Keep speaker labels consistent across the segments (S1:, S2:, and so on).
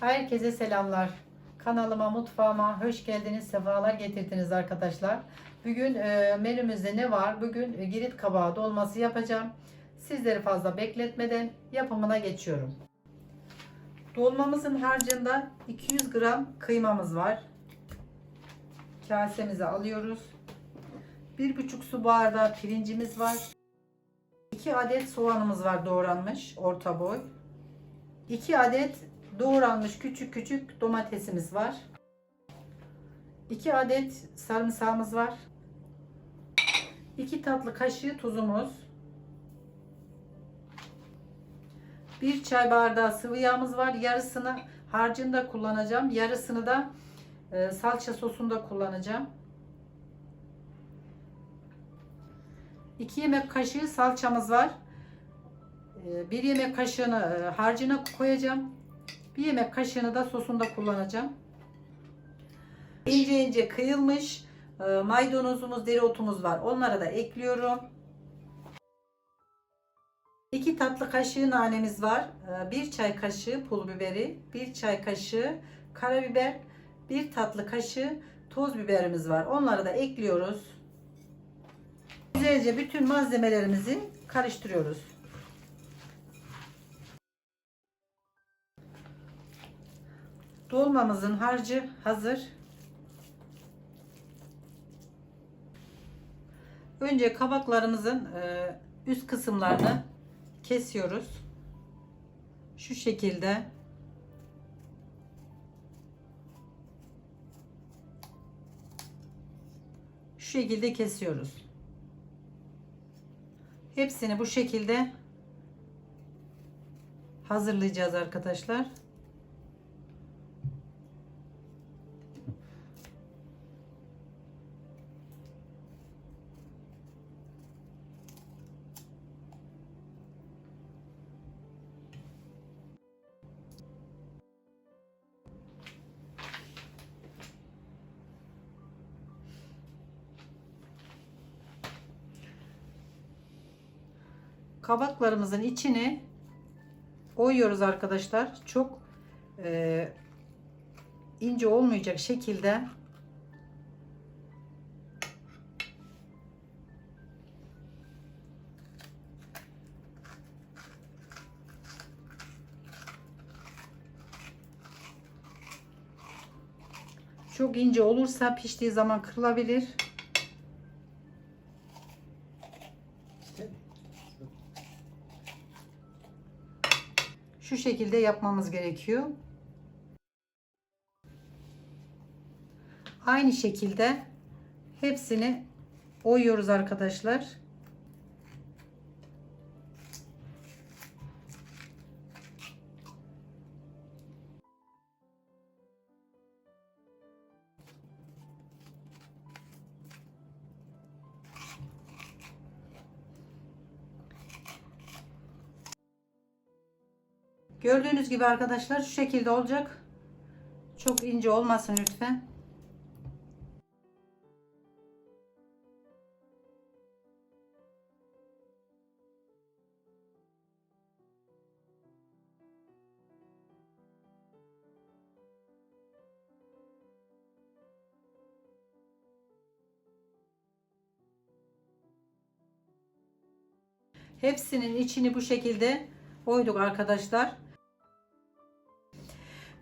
S1: Herkese selamlar. Kanalıma, mutfağıma hoş geldiniz, sefalar getirdiniz arkadaşlar. Bugün e, menümüzde ne var? Bugün e, girit kabağı dolması yapacağım. Sizleri fazla bekletmeden yapımına geçiyorum. Dolmamızın harcında 200 gram kıymamız var. Kasemize alıyoruz. 1,5 su bardağı pirincimiz var. 2 adet soğanımız var doğranmış orta boy. 2 adet doğranmış küçük küçük domatesimiz var. 2 adet sarımsağımız var. 2 tatlı kaşığı tuzumuz. 1 çay bardağı sıvı yağımız var. Yarısını harcında kullanacağım. Yarısını da e, salça sosunda kullanacağım. 2 yemek kaşığı salçamız var. 1 yemek kaşığını e, harcına koyacağım. 1 yemek kaşığını da sosunda kullanacağım. İnce ince kıyılmış e, maydanozumuz, dereotumuz var. Onları da ekliyorum. 2 tatlı kaşığı nanemiz var. 1 çay kaşığı pul biberi, 1 çay kaşığı karabiber, 1 tatlı kaşığı toz biberimiz var. Onları da ekliyoruz. Güzelce bütün malzemelerimizi karıştırıyoruz. Dolmamızın harcı hazır. Önce kabaklarımızın e, üst kısımlarını kesiyoruz. Şu şekilde. Şu şekilde kesiyoruz. Hepsini bu şekilde hazırlayacağız arkadaşlar. Kabaklarımızın içini oyuyoruz arkadaşlar. Çok e, ince olmayacak şekilde çok ince olursa piştiği zaman kırılabilir. Şu şekilde yapmamız gerekiyor. Aynı şekilde hepsini oyuyoruz arkadaşlar. Gördüğünüz gibi arkadaşlar şu şekilde olacak. Çok ince olmasın lütfen. Hepsinin içini bu şekilde oyduk arkadaşlar.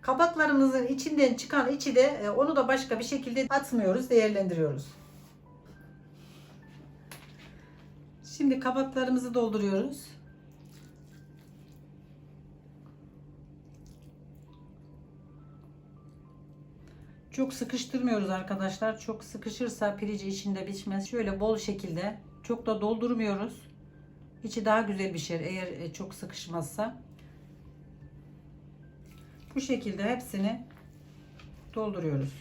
S1: Kabaklarımızın içinden çıkan içi de e, onu da başka bir şekilde atmıyoruz, değerlendiriyoruz. Şimdi kabaklarımızı dolduruyoruz. Çok sıkıştırmıyoruz arkadaşlar. Çok sıkışırsa pirici içinde pişmez. Şöyle bol şekilde çok da doldurmuyoruz. İçi daha güzel pişer eğer e, çok sıkışmazsa. Bu şekilde hepsini dolduruyoruz.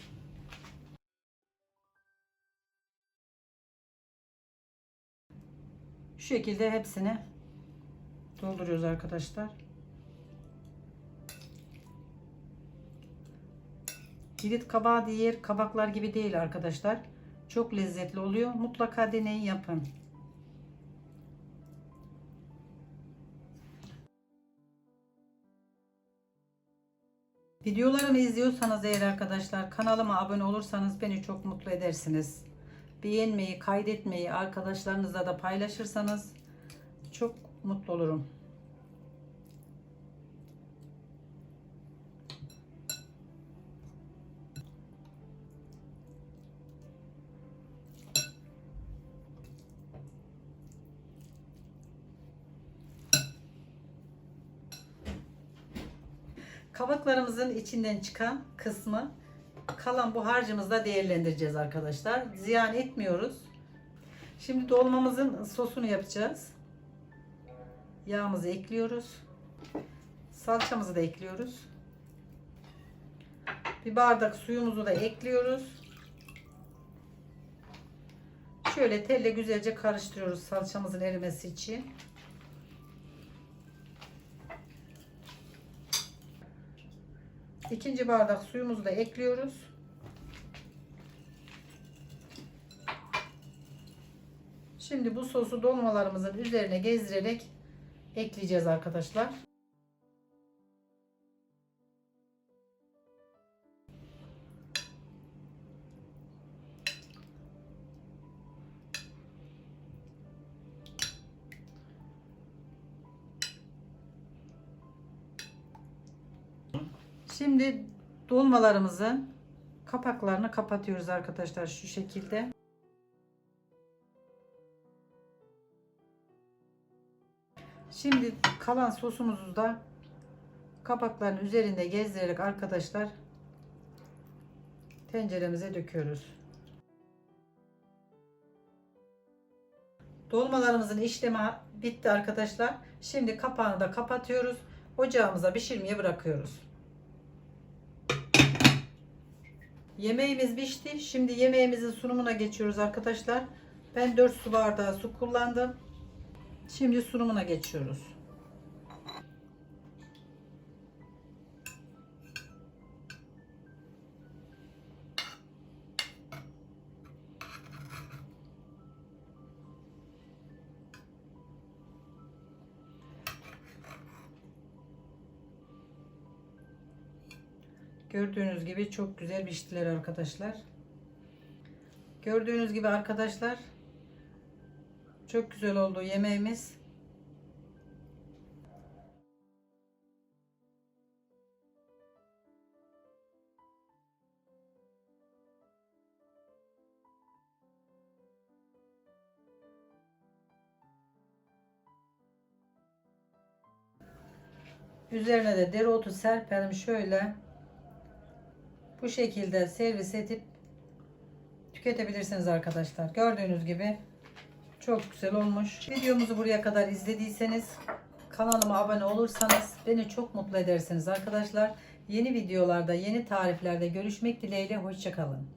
S1: Şu şekilde hepsini dolduruyoruz arkadaşlar. Kilit kabağı diğer kabaklar gibi değil arkadaşlar. Çok lezzetli oluyor. Mutlaka deneyin yapın. Videolarımı izliyorsanız eğer arkadaşlar kanalıma abone olursanız beni çok mutlu edersiniz. Beğenmeyi, kaydetmeyi arkadaşlarınızla da paylaşırsanız çok mutlu olurum. Kabaklarımızın içinden çıkan kısmı kalan bu harcımızda değerlendireceğiz arkadaşlar. Ziyan etmiyoruz. Şimdi dolmamızın sosunu yapacağız. Yağımızı ekliyoruz. Salçamızı da ekliyoruz. Bir bardak suyumuzu da ekliyoruz. Şöyle telle güzelce karıştırıyoruz salçamızın erimesi için. İkinci bardak suyumuzu da ekliyoruz. Şimdi bu sosu dolmalarımızın üzerine gezdirerek ekleyeceğiz arkadaşlar. Şimdi dolmalarımızın kapaklarını kapatıyoruz arkadaşlar şu şekilde. Şimdi kalan sosumuzu da kapakların üzerinde gezdirerek arkadaşlar tenceremize döküyoruz. Dolmalarımızın işlemi bitti arkadaşlar. Şimdi kapağını da kapatıyoruz. Ocağımıza pişirmeye bırakıyoruz. Yemeğimiz pişti. Şimdi yemeğimizin sunumuna geçiyoruz arkadaşlar. Ben 4 su bardağı su kullandım. Şimdi sunumuna geçiyoruz. Gördüğünüz gibi çok güzel piştiler arkadaşlar. Gördüğünüz gibi arkadaşlar çok güzel oldu yemeğimiz. Üzerine de dereotu serpelim şöyle. Bu şekilde servis edip tüketebilirsiniz arkadaşlar. Gördüğünüz gibi çok güzel olmuş. Videomuzu buraya kadar izlediyseniz kanalıma abone olursanız beni çok mutlu edersiniz arkadaşlar. Yeni videolarda, yeni tariflerde görüşmek dileğiyle. Hoşçakalın.